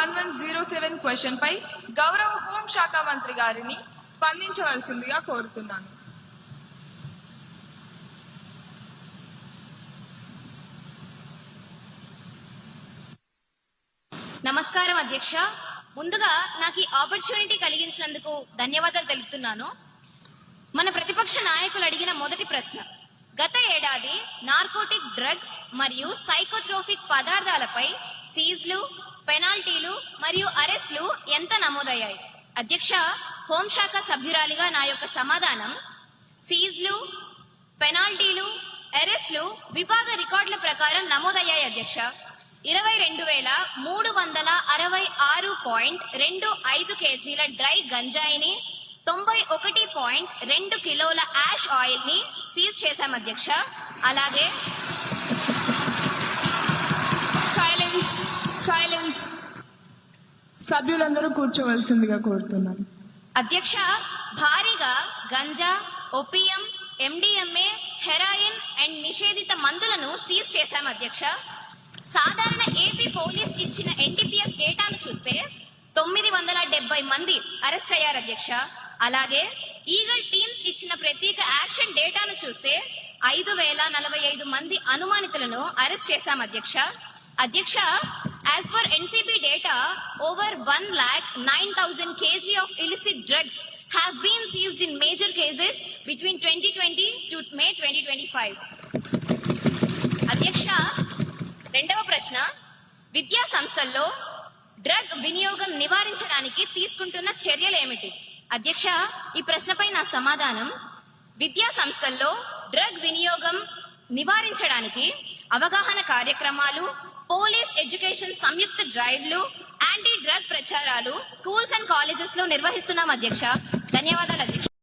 One one zero seven question పై గౌరవ హోంశాఖ మంత్రి గారిని స్పందించవలసిందిగా కోరుతున్నాను. నమస్కారం అధ్యక్ష. ముందుగా నాకు ఈ ఆపర్చునిటీ కలిగించినందుకు ధన్యవాదాలు తెలుపుతున్నాను. మన ప్రతిపక్ష నాయకులు అడిగిన మొదటి ప్రశ్న గత ఏడాది నార్కోటిక్ డ్రగ్స్ మరియు సైకోట్రోఫిక్ పదార్థాలపై సీజ్లు పెనాల్టీలు మరియు అరెస్టులు ఎంత నమోదయ్యాయి? అధ్యక్ష హోంశాఖ సభ్యురాలిగా నా యొక్క సమాధానం సీజ్లు పెనాల్టీలు అరెస్టులు విభాగ రికార్డుల ప్రకారం నమోదయ్యాయి అధ్యక్ష. ఇరవై రెండు వేల మూడు వందల అరవై ఆరు పాయింట్ రెండు ఐదు కేజీల డ్రై గంజాయిని తొంభై ఒకటి పాయింట్ రెండు కిలోల యాష్ ఆయిల్ని సీజ్ చేశాం అధ్యక్ష. అలాగే సభ్యులందరూ కూర్చోవలసిందిగా కోరుతున్నాను. అధ్యక్ష భారీగా ganja opium MDMA heroin and నిషేధిత మందులను సీజ్ చేశాం అధ్యక్ష. సాధారణ ఏపీ పోలీస్ ఇచ్చిన ఎన్టీపీఎస్ డేటాను చూస్తే తొమ్మిది వందల డెబ్బై మంది అరెస్ట్ అయ్యారు అధ్యక్ష. అలాగే ఈగల్ టీమ్స్ ఇచ్చిన ప్రత్యేక యాక్షన్ డేటాను చూస్తే ఐదు వేల నలభై ఐదు మంది అనుమానితులను అరెస్ట్ చేశాం అధ్యక్ష. అధ్యక్ష as per NCB data over one lakh nine thousand KG of illicit drugs have been seized in major cases between twenty twenty two May twenty twenty five అధ్యక్ష రెండవ ప్రశ్న. విద్యా సంస్థల్లో డ్రగ్ వినియోగం నివారించడానికి తీసుకుంటున్న చర్యలు ఏమిటి? అధ్యక్ష ఈ ప్రశ్నపై నా సమాధానం. విద్యా సంస్థల్లో డ్రగ్ వినియోగం నివారించడానికి అవగాహన కార్యక్రమాలు పోలీస్ ఎడ్యుకేషన్ సంయుక్త డ్రైవ్లు యాంటీ డ్రగ్ ప్రచారాలు స్కూల్స్ అండ్ కాలేజెస్లో నిర్వహిస్తున్నాం అధ్యక్ష. ధన్యవాదాలు అధ్యక్ష.